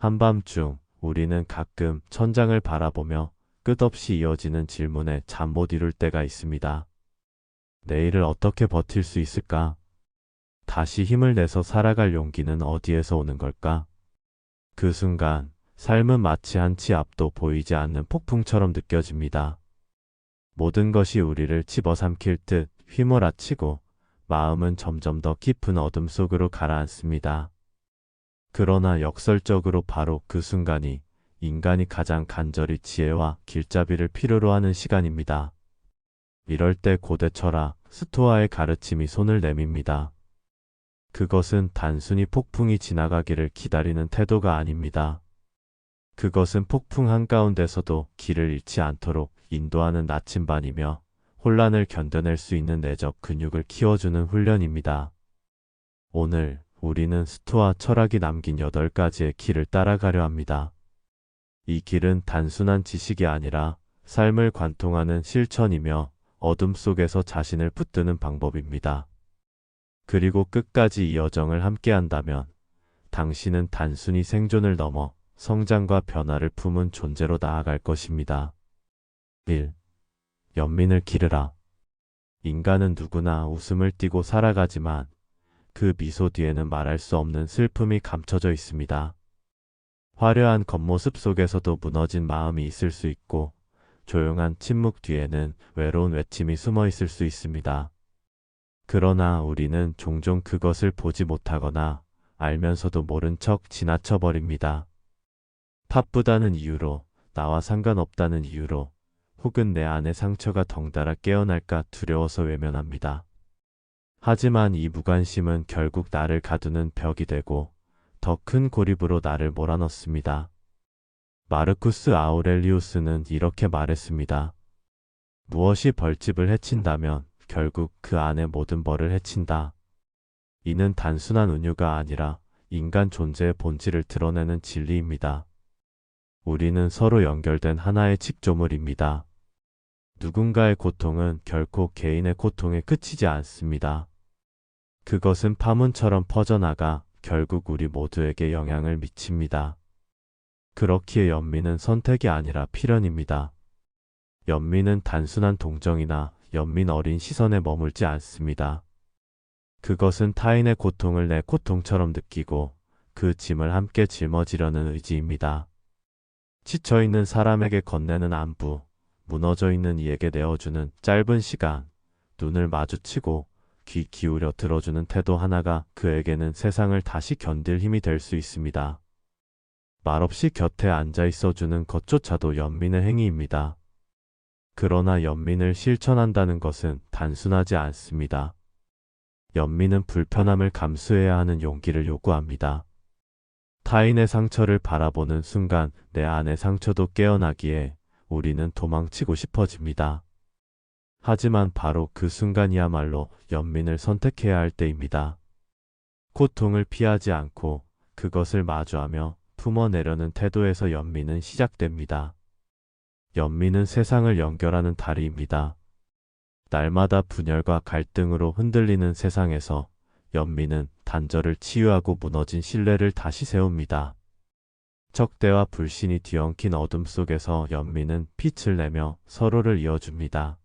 한밤중 우리는 가끔 천장을 바라보며 끝없이 이어지는 질문에 잠 못 이룰 때가 있습니다. 내일을 어떻게 버틸 수 있을까? 다시 힘을 내서 살아갈 용기는 어디에서 오는 걸까? 그 순간 삶은 마치 한 치 앞도 보이지 않는 폭풍처럼 느껴집니다. 모든 것이 우리를 집어삼킬 듯 휘몰아치고 마음은 점점 더 깊은 어둠 속으로 가라앉습니다. 그러나 역설적으로 바로 그 순간이 인간이 가장 간절히 지혜와 길잡이를 필요로 하는 시간입니다. 이럴 때 고대 철학 스토아의 가르침이 손을 내밉니다. 그것은 단순히 폭풍이 지나가기를 기다리는 태도가 아닙니다. 그것은 폭풍 한가운데서도 길을 잃지 않도록 인도하는 나침반이며 혼란을 견뎌낼 수 있는 내적 근육을 키워주는 훈련입니다. 오늘 우리는 스토아 철학이 남긴 8가지의 길을 따라가려 합니다. 이 길은 단순한 지식이 아니라 삶을 관통하는 실천이며 어둠 속에서 자신을 붙드는 방법입니다. 그리고 끝까지 이 여정을 함께 한다면 당신은 단순히 생존을 넘어 성장과 변화를 품은 존재로 나아갈 것입니다. 1. 연민을 기르라. 인간은 누구나 웃음을 띠고 살아가지만 그 미소 뒤에는 말할 수 없는 슬픔이 감춰져 있습니다. 화려한 겉모습 속에서도 무너진 마음이 있을 수 있고 조용한 침묵 뒤에는 외로운 외침이 숨어 있을 수 있습니다. 그러나 우리는 종종 그것을 보지 못하거나 알면서도 모른 척 지나쳐 버립니다. 바쁘다는 이유로, 나와 상관없다는 이유로, 혹은 내 안의 상처가 덩달아 깨어날까 두려워서 외면합니다. 하지만 이 무관심은 결국 나를 가두는 벽이 되고 더 큰 고립으로 나를 몰아넣습니다. 마르쿠스 아우렐리우스는 이렇게 말했습니다. 무엇이 벌집을 해친다면 결국 그 안의 모든 벌을 해친다. 이는 단순한 은유가 아니라 인간 존재의 본질을 드러내는 진리입니다. 우리는 서로 연결된 하나의 칙조물입니다. 누군가의 고통은 결코 개인의 고통에 그치지 않습니다. 그것은 파문처럼 퍼져나가 결국 우리 모두에게 영향을 미칩니다. 그렇기에 연민은 선택이 아니라 필연입니다. 연민은 단순한 동정이나 연민 어린 시선에 머물지 않습니다. 그것은 타인의 고통을 내 고통처럼 느끼고 그 짐을 함께 짊어지려는 의지입니다. 지쳐 있는 사람에게 건네는 안부, 무너져 있는 이에게 내어주는 짧은 시간, 눈을 마주치고 귀 기울여 들어주는 태도 하나가 그에게는 세상을 다시 견딜 힘이 될 수 있습니다. 말없이 곁에 앉아 있어주는 것조차도 연민의 행위입니다. 그러나 연민을 실천한다는 것은 단순하지 않습니다. 연민은 불편함을 감수해야 하는 용기를 요구합니다. 타인의 상처를 바라보는 순간 내 안의 상처도 깨어나기에 우리는 도망치고 싶어집니다. 하지만 바로 그 순간이야말로 연민을 선택해야 할 때입니다. 고통을 피하지 않고 그것을 마주하며 품어내려는 태도에서 연민은 시작됩니다. 연민은 세상을 연결하는 다리입니다. 날마다 분열과 갈등으로 흔들리는 세상에서 연민은 단절을 치유하고 무너진 신뢰를 다시 세웁니다. 적대와 불신이 뒤엉킨 어둠 속에서 연민은 빛을 내며 서로를 이어줍니다.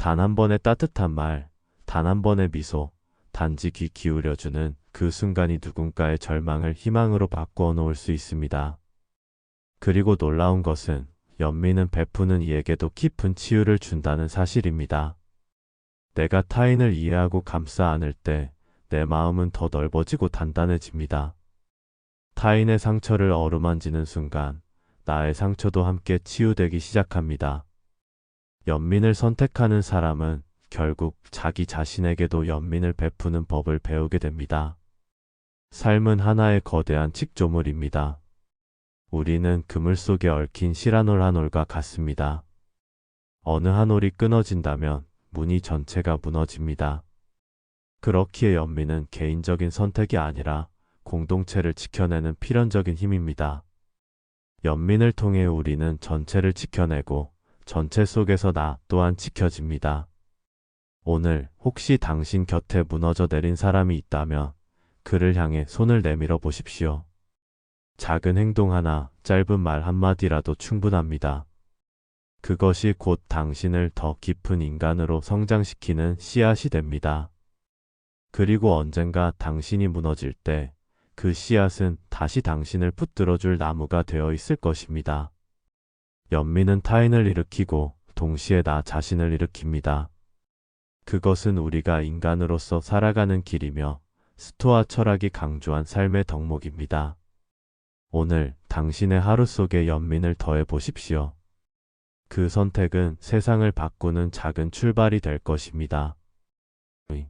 단 한 번의 따뜻한 말, 단 한 번의 미소, 단지 귀 기울여주는 그 순간이 누군가의 절망을 희망으로 바꾸어 놓을 수 있습니다. 그리고 놀라운 것은 연민은 베푸는 이에게도 깊은 치유를 준다는 사실입니다. 내가 타인을 이해하고 감싸 안을 때 내 마음은 더 넓어지고 단단해집니다. 타인의 상처를 어루만지는 순간 나의 상처도 함께 치유되기 시작합니다. 연민을 선택하는 사람은 결국 자기 자신에게도 연민을 베푸는 법을 배우게 됩니다. 삶은 하나의 거대한 칙조물입니다. 우리는 그물 속에 얽힌 시라놀 한 올과 같습니다. 어느 한 올이 끊어진다면 무늬 전체가 무너집니다. 그렇기에 연민은 개인적인 선택이 아니라 공동체를 지켜내는 필연적인 힘입니다. 연민을 통해 우리는 전체를 지켜내고 전체 속에서 나 또한 지켜집니다. 오늘 혹시 당신 곁에 무너져 내린 사람이 있다면 그를 향해 손을 내밀어 보십시오. 작은 행동 하나, 짧은 말 한마디라도 충분합니다. 그것이 곧 당신을 더 깊은 인간으로 성장시키는 씨앗이 됩니다. 그리고 언젠가 당신이 무너질 때 그 씨앗은 다시 당신을 붙들어줄 나무가 되어 있을 것입니다. 연민은 타인을 일으키고 동시에 나 자신을 일으킵니다. 그것은 우리가 인간으로서 살아가는 길이며 스토아 철학이 강조한 삶의 덕목입니다. 오늘 당신의 하루 속에 연민을 더해 보십시오. 그 선택은 세상을 바꾸는 작은 출발이 될 것입니다. 의.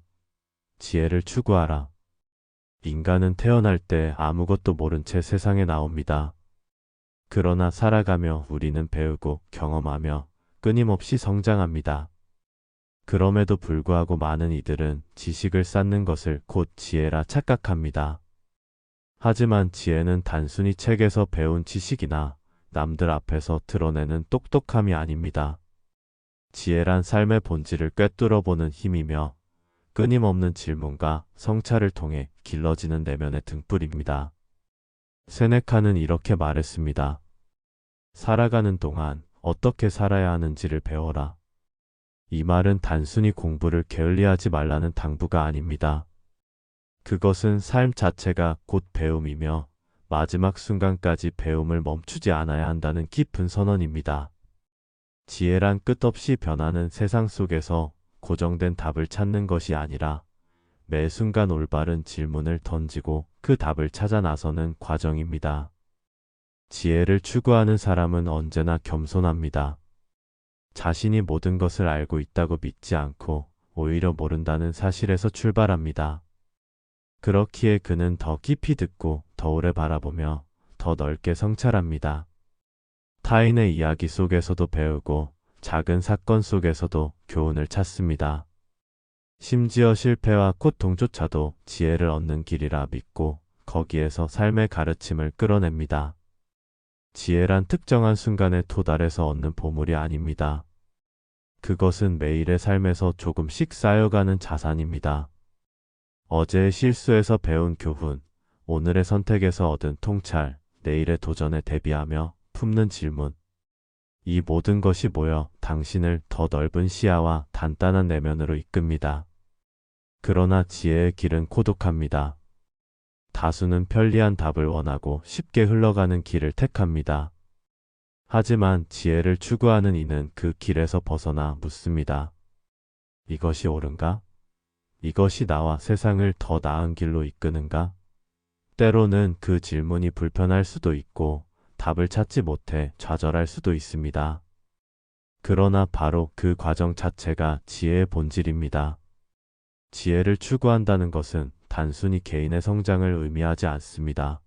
지혜를 추구하라. 인간은 태어날 때 아무것도 모른 채 세상에 나옵니다. 그러나 살아가며 우리는 배우고 경험하며 끊임없이 성장합니다. 그럼에도 불구하고 많은 이들은 지식을 쌓는 것을 곧 지혜라 착각합니다. 하지만 지혜는 단순히 책에서 배운 지식이나 남들 앞에서 드러내는 똑똑함이 아닙니다. 지혜란 삶의 본질을 꿰뚫어 보는 힘이며 끊임없는 질문과 성찰을 통해 길러지는 내면의 등불입니다. 세네카는 이렇게 말했습니다. 살아가는 동안 어떻게 살아야 하는지를 배워라. 이 말은 단순히 공부를 게을리하지 말라는 당부가 아닙니다. 그것은 삶 자체가 곧 배움이며 마지막 순간까지 배움을 멈추지 않아야 한다는 깊은 선언입니다. 지혜란 끝없이 변하는 세상 속에서 고정된 답을 찾는 것이 아니라 매 순간 올바른 질문을 던지고 그 답을 찾아 나서는 과정입니다. 지혜를 추구하는 사람은 언제나 겸손합니다. 자신이 모든 것을 알고 있다고 믿지 않고 오히려 모른다는 사실에서 출발합니다. 그렇기에 그는 더 깊이 듣고 더 오래 바라보며 더 넓게 성찰합니다. 타인의 이야기 속에서도 배우고 작은 사건 속에서도 교훈을 찾습니다. 심지어 실패와 고통조차도 지혜를 얻는 길이라 믿고 거기에서 삶의 가르침을 끌어냅니다. 지혜란 특정한 순간에 도달해서 얻는 보물이 아닙니다. 그것은 매일의 삶에서 조금씩 쌓여가는 자산입니다. 어제의 실수에서 배운 교훈, 오늘의 선택에서 얻은 통찰, 내일의 도전에 대비하며 품는 질문. 이 모든 것이 모여 당신을 더 넓은 시야와 단단한 내면으로 이끕니다. 그러나 지혜의 길은 고독합니다. 다수는 편리한 답을 원하고 쉽게 흘러가는 길을 택합니다. 하지만 지혜를 추구하는 이는 그 길에서 벗어나 묻습니다. 이것이 옳은가? 이것이 나와 세상을 더 나은 길로 이끄는가? 때로는 그 질문이 불편할 수도 있고 답을 찾지 못해 좌절할 수도 있습니다. 그러나 바로 그 과정 자체가 지혜의 본질입니다. 지혜를 추구한다는 것은 단순히 개인의 성장을 의미하지 않습니다.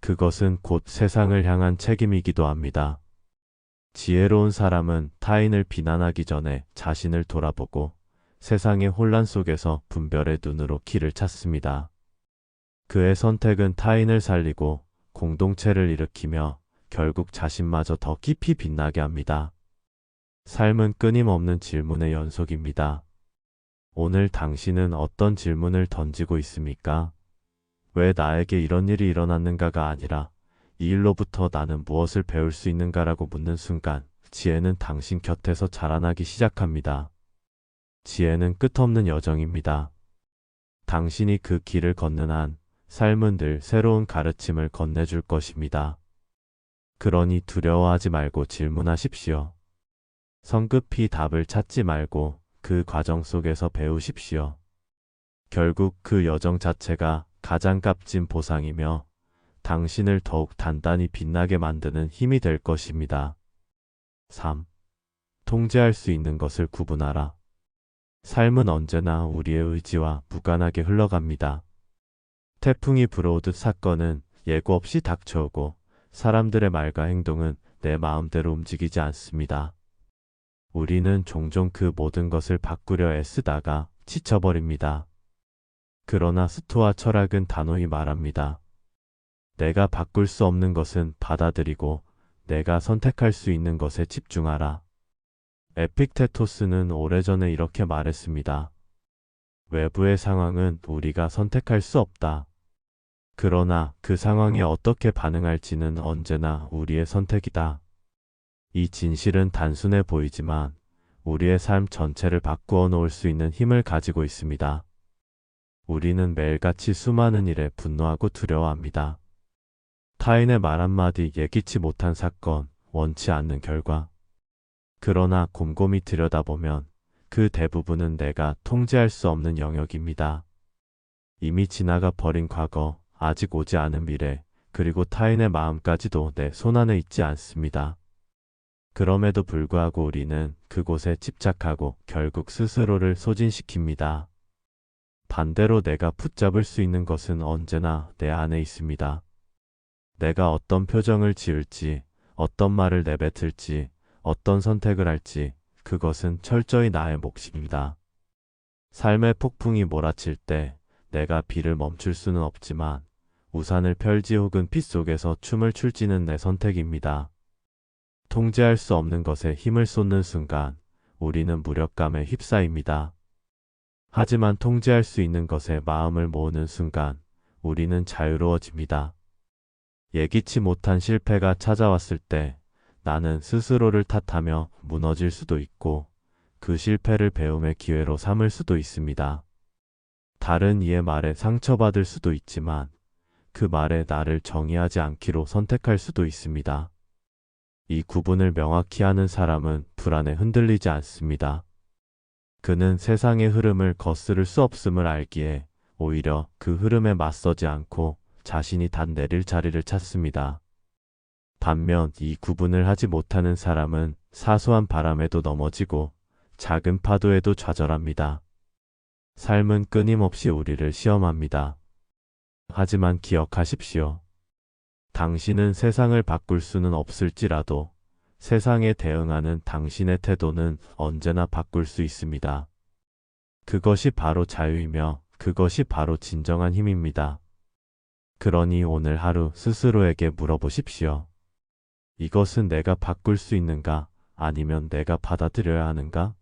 그것은 곧 세상을 향한 책임이기도 합니다. 지혜로운 사람은 타인을 비난하기 전에 자신을 돌아보고 세상의 혼란 속에서 분별의 눈으로 길을 찾습니다. 그의 선택은 타인을 살리고 공동체를 일으키며 결국 자신마저 더 깊이 빛나게 합니다. 삶은 끊임없는 질문의 연속입니다. 오늘 당신은 어떤 질문을 던지고 있습니까? 왜 나에게 이런 일이 일어났는가가 아니라 이 일로부터 나는 무엇을 배울 수 있는가라고 묻는 순간 지혜는 당신 곁에서 자라나기 시작합니다. 지혜는 끝없는 여정입니다. 당신이 그 길을 걷는 한 삶은 늘 새로운 가르침을 건네줄 것입니다. 그러니 두려워하지 말고 질문하십시오. 성급히 답을 찾지 말고 그 과정 속에서 배우십시오. 결국 그 여정 자체가 가장 값진 보상이며 당신을 더욱 단단히 빛나게 만드는 힘이 될 것입니다. 3. 통제할 수 있는 것을 구분하라. 삶은 언제나 우리의 의지와 무관하게 흘러갑니다. 태풍이 불어오듯 사건은 예고 없이 닥쳐오고 사람들의 말과 행동은 내 마음대로 움직이지 않습니다. 우리는 종종 그 모든 것을 바꾸려 애쓰다가 지쳐버립니다. 그러나 스토아 철학은 단호히 말합니다. 내가 바꿀 수 없는 것은 받아들이고 내가 선택할 수 있는 것에 집중하라. 에픽테토스는 오래전에 이렇게 말했습니다. 외부의 상황은 우리가 선택할 수 없다. 그러나 그 상황에 어떻게 반응할지는 언제나 우리의 선택이다. 이 진실은 단순해 보이지만 우리의 삶 전체를 바꾸어 놓을 수 있는 힘을 가지고 있습니다. 우리는 매일같이 수많은 일에 분노하고 두려워합니다. 타인의 말 한마디 예기치 못한 사건, 원치 않는 결과. 그러나 곰곰이 들여다보면 그 대부분은 내가 통제할 수 없는 영역입니다. 이미 지나가 버린 과거, 아직 오지 않은 미래, 그리고 타인의 마음까지도 내 손안에 있지 않습니다. 그럼에도 불구하고 우리는 그곳에 집착하고 결국 스스로를 소진시킵니다. 반대로 내가 붙잡을 수 있는 것은 언제나 내 안에 있습니다. 내가 어떤 표정을 지을지, 어떤 말을 내뱉을지, 어떤 선택을 할지, 그것은 철저히 나의 몫입니다. 삶의 폭풍이 몰아칠 때 내가 비를 멈출 수는 없지만 우산을 펼지 혹은 피 속에서 춤을 출지는 내 선택입니다. 통제할 수 없는 것에 힘을 쏟는 순간 우리는 무력감에 휩싸입니다. 하지만 통제할 수 있는 것에 마음을 모으는 순간 우리는 자유로워집니다. 예기치 못한 실패가 찾아왔을 때 나는 스스로를 탓하며 무너질 수도 있고 그 실패를 배움의 기회로 삼을 수도 있습니다. 다른 이의 말에 상처받을 수도 있지만 그 말에 나를 정의하지 않기로 선택할 수도 있습니다. 이 구분을 명확히 하는 사람은 불안에 흔들리지 않습니다. 그는 세상의 흐름을 거스를 수 없음을 알기에 오히려 그 흐름에 맞서지 않고 자신이 단 내릴 자리를 찾습니다. 반면 이 구분을 하지 못하는 사람은 사소한 바람에도 넘어지고 작은 파도에도 좌절합니다. 삶은 끊임없이 우리를 시험합니다. 하지만 기억하십시오. 당신은 세상을 바꿀 수는 없을지라도 세상에 대응하는 당신의 태도는 언제나 바꿀 수 있습니다. 그것이 바로 자유이며 그것이 바로 진정한 힘입니다. 그러니 오늘 하루 스스로에게 물어보십시오. 이것은 내가 바꿀 수 있는가 아니면 내가 받아들여야 하는가?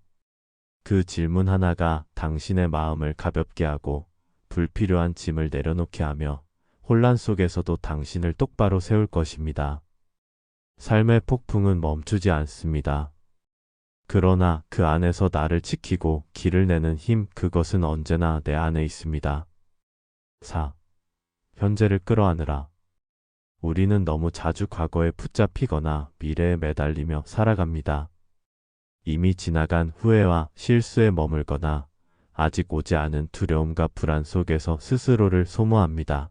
그 질문 하나가 당신의 마음을 가볍게 하고 불필요한 짐을 내려놓게 하며 혼란 속에서도 당신을 똑바로 세울 것입니다. 삶의 폭풍은 멈추지 않습니다. 그러나 그 안에서 나를 지키고 길을 내는 힘, 그것은 언제나 내 안에 있습니다. 4. 현재를 끌어안으라. 우리는 너무 자주 과거에 붙잡히거나 미래에 매달리며 살아갑니다. 이미 지나간 후회와 실수에 머물거나 아직 오지 않은 두려움과 불안 속에서 스스로를 소모합니다.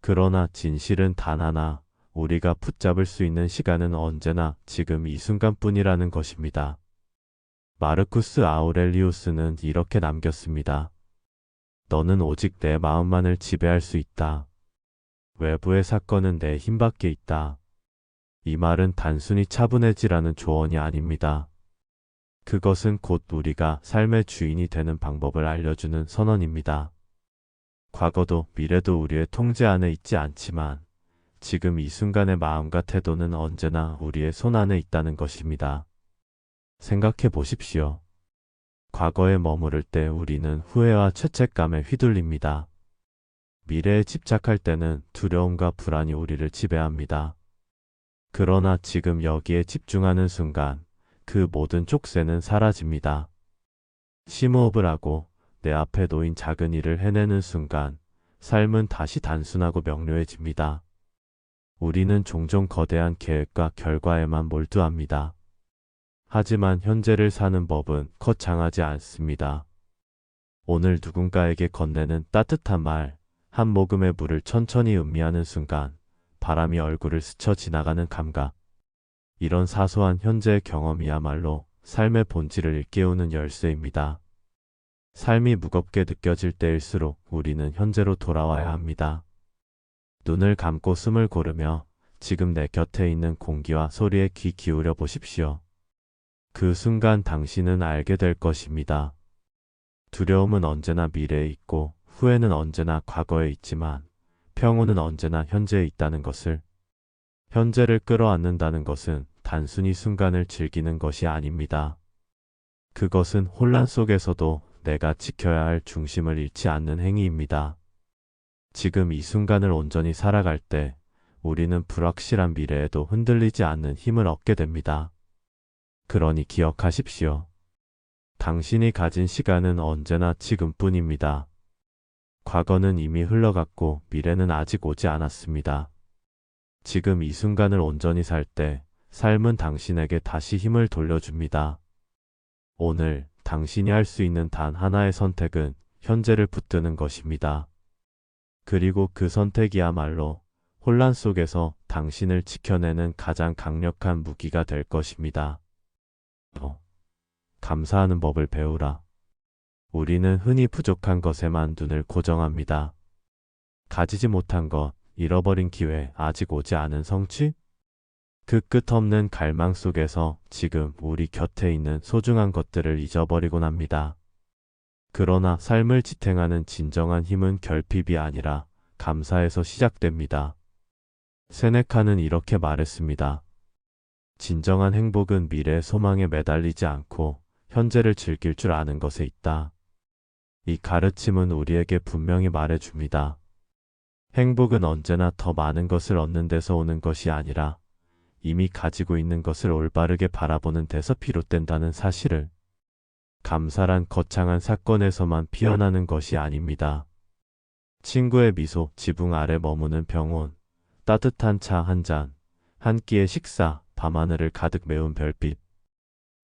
그러나 진실은 단 하나, 우리가 붙잡을 수 있는 시간은 언제나 지금 이 순간뿐이라는 것입니다. 마르쿠스 아우렐리우스는 이렇게 남겼습니다. 너는 오직 내 마음만을 지배할 수 있다. 외부의 사건은 내 힘밖에 있다. 이 말은 단순히 차분해지라는 조언이 아닙니다. 그것은 곧 우리가 삶의 주인이 되는 방법을 알려주는 선언입니다. 과거도 미래도 우리의 통제 안에 있지 않지만 지금 이 순간의 마음과 태도는 언제나 우리의 손 안에 있다는 것입니다. 생각해 보십시오. 과거에 머무를 때 우리는 후회와 죄책감에 휘둘립니다. 미래에 집착할 때는 두려움과 불안이 우리를 지배합니다. 그러나 지금 여기에 집중하는 순간 그 모든 족쇄는 사라집니다. 심호흡을 하고 내 앞에 놓인 작은 일을 해내는 순간 삶은 다시 단순하고 명료해집니다. 우리는 종종 거대한 계획과 결과에만 몰두합니다. 하지만 현재를 사는 법은 거창하지 않습니다. 오늘 누군가에게 건네는 따뜻한 말, 한 모금의 물을 천천히 음미하는 순간 바람이 얼굴을 스쳐 지나가는 감각. 이런 사소한 현재의 경험이야말로 삶의 본질을 일깨우는 열쇠입니다. 삶이 무겁게 느껴질 때일수록 우리는 현재로 돌아와야 합니다. 눈을 감고 숨을 고르며 지금 내 곁에 있는 공기와 소리에 귀 기울여 보십시오. 그 순간 당신은 알게 될 것입니다. 두려움은 언제나 미래에 있고 후회는 언제나 과거에 있지만 평온은 언제나 현재에 있다는 것을 현재를 끌어안는다는 것은 단순히 순간을 즐기는 것이 아닙니다. 그것은 혼란 속에서도 내가 지켜야 할 중심을 잃지 않는 행위입니다. 지금 이 순간을 온전히 살아갈 때 우리는 불확실한 미래에도 흔들리지 않는 힘을 얻게 됩니다. 그러니 기억하십시오. 당신이 가진 시간은 언제나 지금뿐입니다. 과거는 이미 흘러갔고 미래는 아직 오지 않았습니다. 지금 이 순간을 온전히 살 때 삶은 당신에게 다시 힘을 돌려줍니다. 오늘 당신이 할 수 있는 단 하나의 선택은 현재를 붙드는 것입니다. 그리고 그 선택이야말로 혼란 속에서 당신을 지켜내는 가장 강력한 무기가 될 것입니다. 어, 감사하는 법을 배우라. 우리는 흔히 부족한 것에만 눈을 고정합니다. 가지지 못한 것, 잃어버린 기회, 아직 오지 않은 성취? 그 끝없는 갈망 속에서 지금 우리 곁에 있는 소중한 것들을 잊어버리곤 합니다. 그러나 삶을 지탱하는 진정한 힘은 결핍이 아니라 감사에서 시작됩니다. 세네카는 이렇게 말했습니다. 진정한 행복은 미래의 소망에 매달리지 않고 현재를 즐길 줄 아는 것에 있다. 이 가르침은 우리에게 분명히 말해줍니다. 행복은 언제나 더 많은 것을 얻는 데서 오는 것이 아니라 이미 가지고 있는 것을 올바르게 바라보는 데서 비롯된다는 사실을 감사란 거창한 사건에서만 피어나는 것이 아닙니다. 친구의 미소, 지붕 아래 머무는 병원, 따뜻한 차 한 잔, 한 끼의 식사, 밤하늘을 가득 메운 별빛.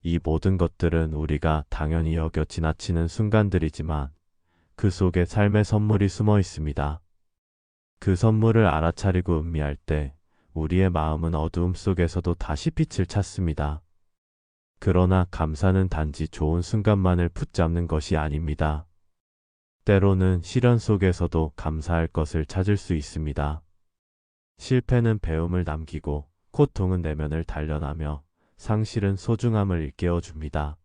이 모든 것들은 우리가 당연히 여겨 지나치는 순간들이지만 그 속에 삶의 선물이 숨어 있습니다. 그 선물을 알아차리고 음미할 때 우리의 마음은 어두움 속에서도 다시 빛을 찾습니다. 그러나 감사는 단지 좋은 순간만을 붙잡는 것이 아닙니다. 때로는 시련 속에서도 감사할 것을 찾을 수 있습니다. 실패는 배움을 남기고 고통은 내면을 단련하며 상실은 소중함을 일깨워 줍니다.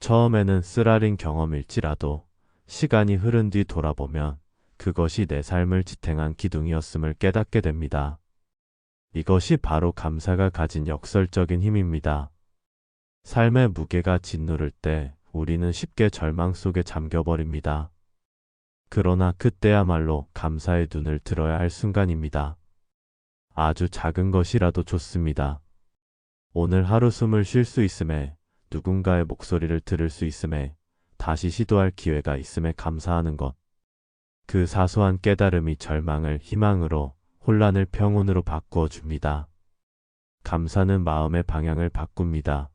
처음에는 쓰라린 경험일지라도 시간이 흐른 뒤 돌아보면 그것이 내 삶을 지탱한 기둥이었음을 깨닫게 됩니다. 이것이 바로 감사가 가진 역설적인 힘입니다. 삶의 무게가 짓누를 때 우리는 쉽게 절망 속에 잠겨버립니다. 그러나 그때야말로 감사의 눈을 들어야 할 순간입니다. 아주 작은 것이라도 좋습니다. 오늘 하루 숨을 쉴 수 있음에 누군가의 목소리를 들을 수 있음에 다시 시도할 기회가 있음에 감사하는 것. 그 사소한 깨달음이 절망을 희망으로 혼란을 평온으로 바꾸어 줍니다. 감사는 마음의 방향을 바꿉니다.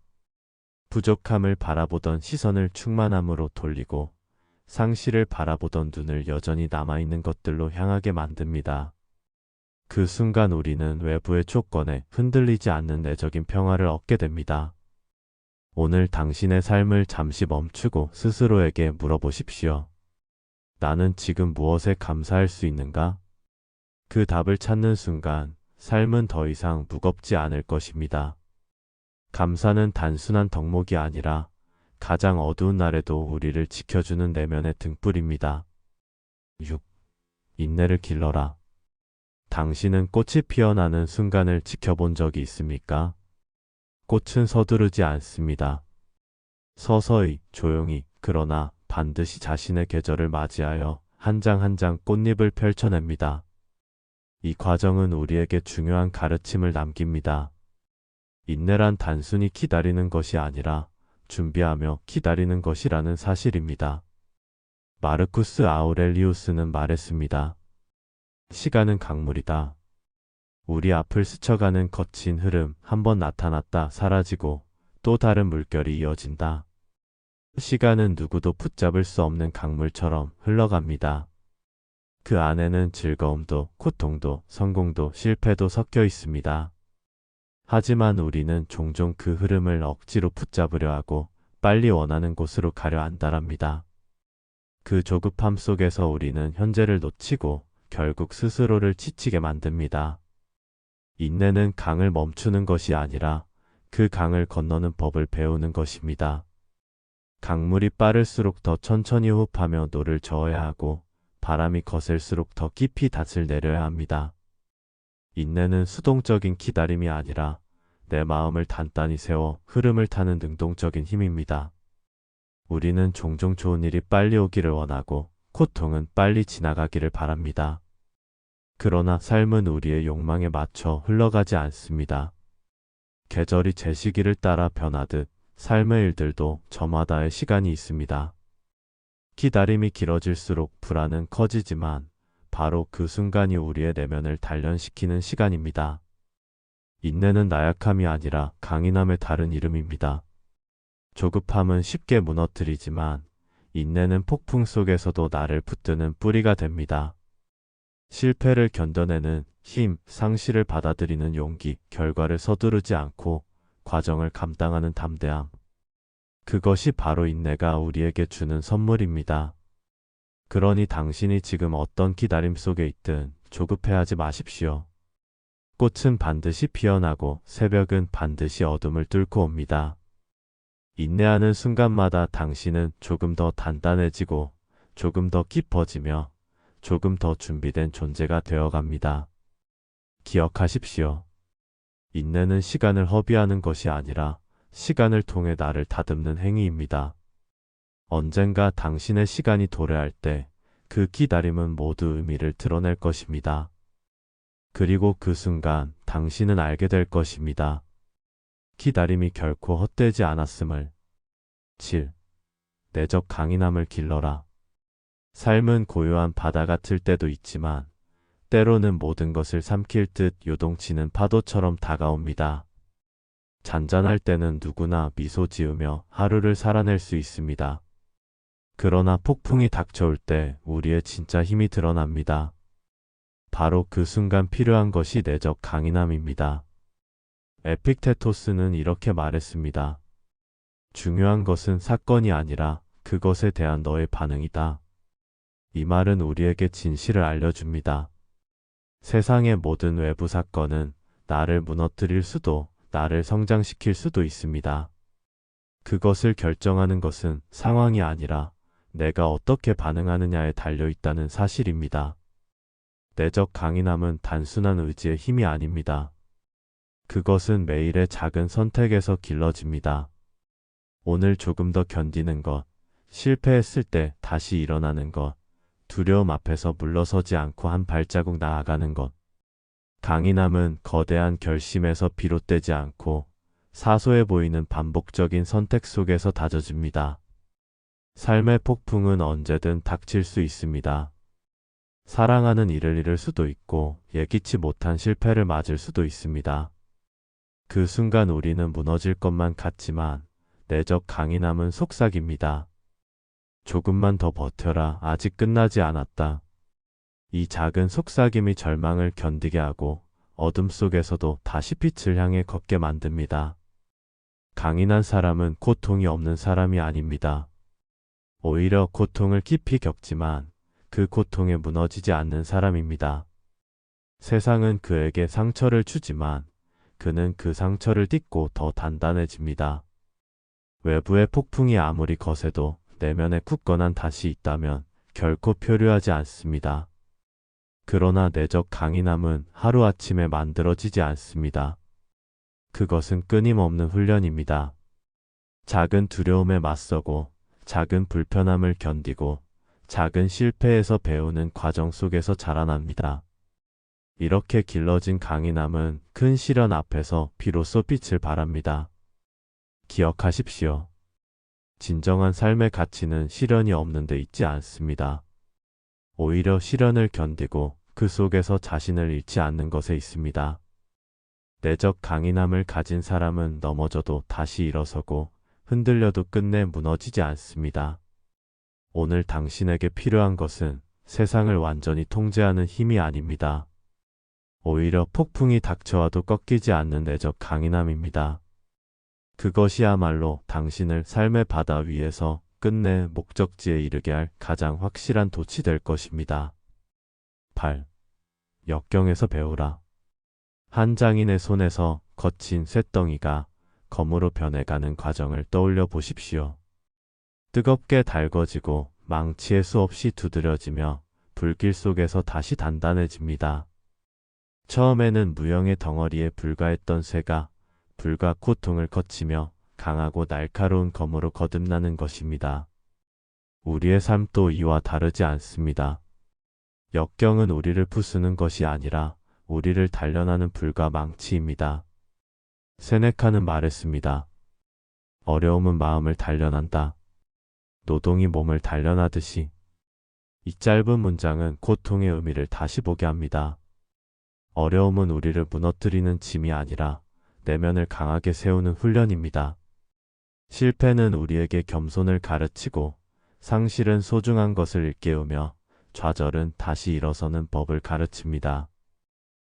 부족함을 바라보던 시선을 충만함으로 돌리고 상실을 바라보던 눈을 여전히 남아있는 것들로 향하게 만듭니다. 그 순간 우리는 외부의 조건에 흔들리지 않는 내적인 평화를 얻게 됩니다. 오늘 당신의 삶을 잠시 멈추고 스스로에게 물어보십시오. 나는 지금 무엇에 감사할 수 있는가? 그 답을 찾는 순간 삶은 더 이상 무겁지 않을 것입니다. 감사는 단순한 덕목이 아니라 가장 어두운 날에도 우리를 지켜주는 내면의 등불입니다. 6. 인내를 길러라. 당신은 꽃이 피어나는 순간을 지켜본 적이 있습니까? 꽃은 서두르지 않습니다. 서서히, 조용히, 그러나 반드시 자신의 계절을 맞이하여 한 장 한 장 꽃잎을 펼쳐냅니다. 이 과정은 우리에게 중요한 가르침을 남깁니다. 인내란 단순히 기다리는 것이 아니라 준비하며 기다리는 것이라는 사실입니다. 마르쿠스 아우렐리우스는 말했습니다. 시간은 강물이다. 우리 앞을 스쳐가는 거친 흐름 한 번 나타났다 사라지고 또 다른 물결이 이어진다. 시간은 누구도 붙잡을 수 없는 강물처럼 흘러갑니다. 그 안에는 즐거움도 고통도 성공도 실패도 섞여 있습니다. 하지만 우리는 종종 그 흐름을 억지로 붙잡으려 하고 빨리 원하는 곳으로 가려 한다랍니다. 그 조급함 속에서 우리는 현재를 놓치고 결국 스스로를 지치게 만듭니다. 인내는 강을 멈추는 것이 아니라 그 강을 건너는 법을 배우는 것입니다. 강물이 빠를수록 더 천천히 호흡하며 노를 저어야 하고 바람이 거셀수록 더 깊이 닻을 내려야 합니다. 인내는 수동적인 기다림이 아니라 내 마음을 단단히 세워 흐름을 타는 능동적인 힘입니다. 우리는 종종 좋은 일이 빨리 오기를 원하고 고통은 빨리 지나가기를 바랍니다. 그러나 삶은 우리의 욕망에 맞춰 흘러가지 않습니다. 계절이 제 시기를 따라 변하듯 삶의 일들도 저마다의 시간이 있습니다. 기다림이 길어질수록 불안은 커지지만 바로 그 순간이 우리의 내면을 단련시키는 시간입니다. 인내는 나약함이 아니라 강인함의 다른 이름입니다. 조급함은 쉽게 무너뜨리지만 인내는 폭풍 속에서도 나를 붙드는 뿌리가 됩니다. 실패를 견뎌내는 힘, 상실을 받아들이는 용기, 결과를 서두르지 않고 과정을 감당하는 담대함. 그것이 바로 인내가 우리에게 주는 선물입니다. 그러니 당신이 지금 어떤 기다림 속에 있든 조급해하지 마십시오. 꽃은 반드시 피어나고 새벽은 반드시 어둠을 뚫고 옵니다. 인내하는 순간마다 당신은 조금 더 단단해지고 조금 더 깊어지며 조금 더 준비된 존재가 되어 갑니다. 기억하십시오. 인내는 시간을 허비하는 것이 아니라 시간을 통해 나를 다듬는 행위입니다. 언젠가 당신의 시간이 도래할 때 그 기다림은 모두 의미를 드러낼 것입니다. 그리고 그 순간 당신은 알게 될 것입니다. 기다림이 결코 헛되지 않았음을. 7. 내적 강인함을 길러라. 삶은 고요한 바다 같을 때도 있지만 때로는 모든 것을 삼킬 듯 요동치는 파도처럼 다가옵니다. 잔잔할 때는 누구나 미소 지으며 하루를 살아낼 수 있습니다. 그러나 폭풍이 닥쳐올 때 우리의 진짜 힘이 드러납니다. 바로 그 순간 필요한 것이 내적 강인함입니다. 에픽테토스는 이렇게 말했습니다. 중요한 것은 사건이 아니라 그것에 대한 너의 반응이다. 이 말은 우리에게 진실을 알려줍니다. 세상의 모든 외부 사건은 나를 무너뜨릴 수도, 나를 성장시킬 수도 있습니다. 그것을 결정하는 것은 상황이 아니라 내가 어떻게 반응하느냐에 달려 있다는 사실입니다. 내적 강인함은 단순한 의지의 힘이 아닙니다. 그것은 매일의 작은 선택에서 길러집니다. 오늘 조금 더 견디는 것, 실패했을 때 다시 일어나는 것, 두려움 앞에서 물러서지 않고 한 발자국 나아가는 것. 강인함은 거대한 결심에서 비롯되지 않고 사소해 보이는 반복적인 선택 속에서 다져집니다. 삶의 폭풍은 언제든 닥칠 수 있습니다. 사랑하는 일을 잃을 수도 있고 예기치 못한 실패를 맞을 수도 있습니다. 그 순간 우리는 무너질 것만 같지만 내적 강인함은 속삭입니다. 조금만 더 버텨라. 아직 끝나지 않았다. 이 작은 속삭임이 절망을 견디게 하고 어둠 속에서도 다시 빛을 향해 걷게 만듭니다. 강인한 사람은 고통이 없는 사람이 아닙니다. 오히려 고통을 깊이 겪지만 그 고통에 무너지지 않는 사람입니다. 세상은 그에게 상처를 주지만 그는 그 상처를 딛고 더 단단해집니다. 외부의 폭풍이 아무리 거세도 내면에 굳건한 탓이 있다면 결코 표류하지 않습니다. 그러나 내적 강인함은 하루아침에 만들어지지 않습니다. 그것은 끊임없는 훈련입니다. 작은 두려움에 맞서고 작은 불편함을 견디고 작은 실패에서 배우는 과정 속에서 자라납니다. 이렇게 길러진 강인함은 큰 시련 앞에서 비로소 빛을 발합니다. 기억하십시오. 진정한 삶의 가치는 시련이 없는 데 있지 않습니다. 오히려 시련을 견디고 그 속에서 자신을 잃지 않는 것에 있습니다. 내적 강인함을 가진 사람은 넘어져도 다시 일어서고 흔들려도 끝내 무너지지 않습니다. 오늘 당신에게 필요한 것은 세상을 완전히 통제하는 힘이 아닙니다. 오히려 폭풍이 닥쳐와도 꺾이지 않는 내적 강인함입니다. 그것이야말로 당신을 삶의 바다 위에서 끝내 목적지에 이르게 할 가장 확실한 돛이 될 것입니다. 8. 역경에서 배우라. 한 장인의 손에서 거친 쇳덩이가 검으로 변해가는 과정을 떠올려 보십시오. 뜨겁게 달궈지고 망치에 수없이 두드려지며 불길 속에서 다시 단단해집니다. 처음에는 무형의 덩어리에 불과했던 쇠가 불과 고통을 거치며 강하고 날카로운 검으로 거듭나는 것입니다. 우리의 삶도 이와 다르지 않습니다. 역경은 우리를 부수는 것이 아니라 우리를 단련하는 불과 망치입니다. 세네카는 말했습니다. 어려움은 마음을 단련한다. 노동이 몸을 단련하듯이 이 짧은 문장은 고통의 의미를 다시 보게 합니다. 어려움은 우리를 무너뜨리는 짐이 아니라 내면을 강하게 세우는 훈련입니다. 실패는 우리에게 겸손을 가르치고 상실은 소중한 것을 일깨우며 좌절은 다시 일어서는 법을 가르칩니다.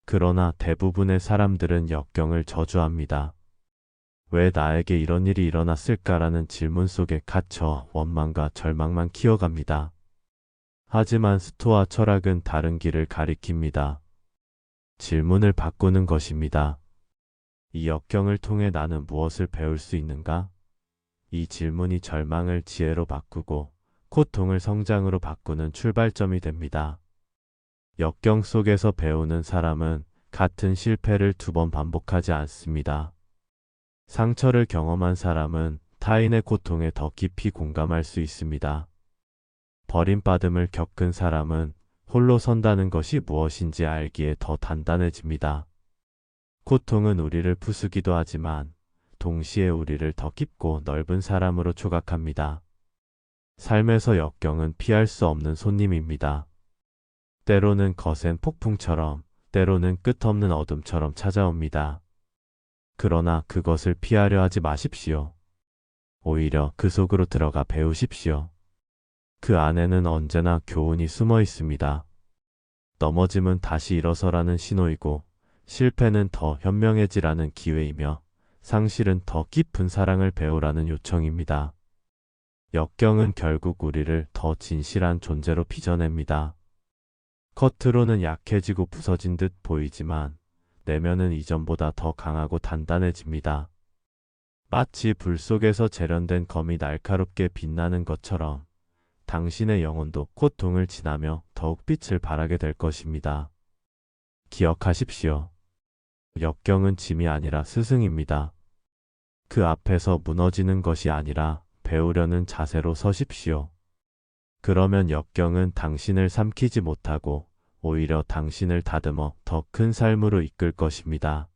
그러나 대부분의 사람들은 역경을 저주합니다. 왜 나에게 이런 일이 일어났을까라는 질문 속에 갇혀 원망과 절망만 키워갑니다. 하지만 스토아 철학은 다른 길을 가리킵니다. 질문을 바꾸는 것입니다. 이 역경을 통해 나는 무엇을 배울 수 있는가? 이 질문이 절망을 지혜로 바꾸고 고통을 성장으로 바꾸는 출발점이 됩니다. 역경 속에서 배우는 사람은 같은 실패를 두 번 반복하지 않습니다. 상처를 경험한 사람은 타인의 고통에 더 깊이 공감할 수 있습니다. 버림받음을 겪은 사람은 홀로 선다는 것이 무엇인지 알기에 더 단단해집니다. 고통은 우리를 부수기도 하지만 동시에 우리를 더 깊고 넓은 사람으로 조각합니다. 삶에서 역경은 피할 수 없는 손님입니다. 때로는 거센 폭풍처럼, 때로는 끝없는 어둠처럼 찾아옵니다. 그러나 그것을 피하려 하지 마십시오. 오히려 그 속으로 들어가 배우십시오. 그 안에는 언제나 교훈이 숨어 있습니다. 넘어짐은 다시 일어서라는 신호이고, 실패는 더 현명해지라는 기회이며, 상실은 더 깊은 사랑을 배우라는 요청입니다. 역경은 결국 우리를 더 진실한 존재로 빚어냅니다. 겉으로는 약해지고 부서진 듯 보이지만 내면은 이전보다 더 강하고 단단해집니다. 마치 불 속에서 재련된 검이 날카롭게 빛나는 것처럼 당신의 영혼도 고통을 지나며 더욱 빛을 발하게 될 것입니다. 기억하십시오. 역경은 짐이 아니라 스승입니다. 그 앞에서 무너지는 것이 아니라 배우려는 자세로 서십시오. 그러면 역경은 당신을 삼키지 못하고 오히려 당신을 다듬어 더 큰 삶으로 이끌 것입니다.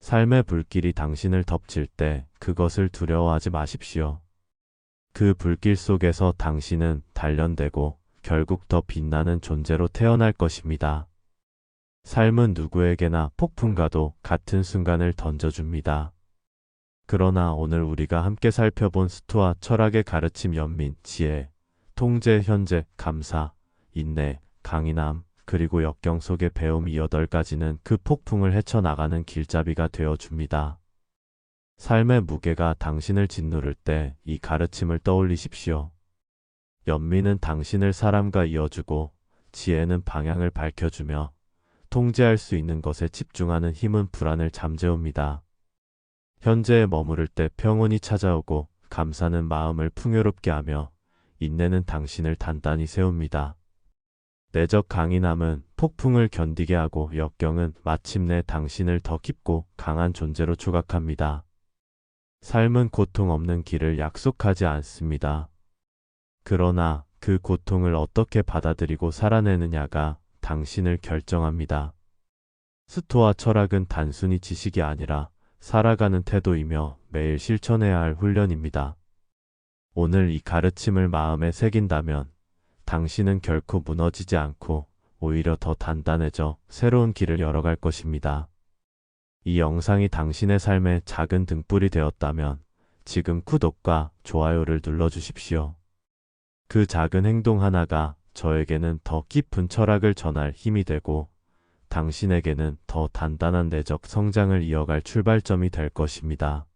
삶의 불길이 당신을 덮칠 때 그것을 두려워하지 마십시오. 그 불길 속에서 당신은 단련되고 결국 더 빛나는 존재로 태어날 것입니다. 삶은 누구에게나 폭풍과도 같은 순간을 던져줍니다. 그러나 오늘 우리가 함께 살펴본 스토아 철학의 가르침 연민, 지혜, 통제, 현재, 감사, 인내, 강인함, 그리고 역경 속의 배움 이 여덟 가지는 그 폭풍을 헤쳐나가는 길잡이가 되어줍니다. 삶의 무게가 당신을 짓누를 때 이 가르침을 떠올리십시오. 연민은 당신을 사람과 이어주고 지혜는 방향을 밝혀주며 통제할 수 있는 것에 집중하는 힘은 불안을 잠재웁니다. 현재에 머무를 때 평온이 찾아오고 감사는 마음을 풍요롭게 하며 인내는 당신을 단단히 세웁니다. 내적 강인함은 폭풍을 견디게 하고 역경은 마침내 당신을 더 깊고 강한 존재로 조각합니다. 삶은 고통 없는 길을 약속하지 않습니다. 그러나 그 고통을 어떻게 받아들이고 살아내느냐가 당신을 결정합니다. 스토아 철학은 단순히 지식이 아니라 살아가는 태도이며 매일 실천해야 할 훈련입니다. 오늘 이 가르침을 마음에 새긴다면 당신은 결코 무너지지 않고 오히려 더 단단해져 새로운 길을 열어갈 것입니다. 이 영상이 당신의 삶에 작은 등불이 되었다면 지금 구독과 좋아요를 눌러주십시오. 그 작은 행동 하나가 저에게는 더 깊은 철학을 전할 힘이 되고 당신에게는 더 단단한 내적 성장을 이어갈 출발점이 될 것입니다.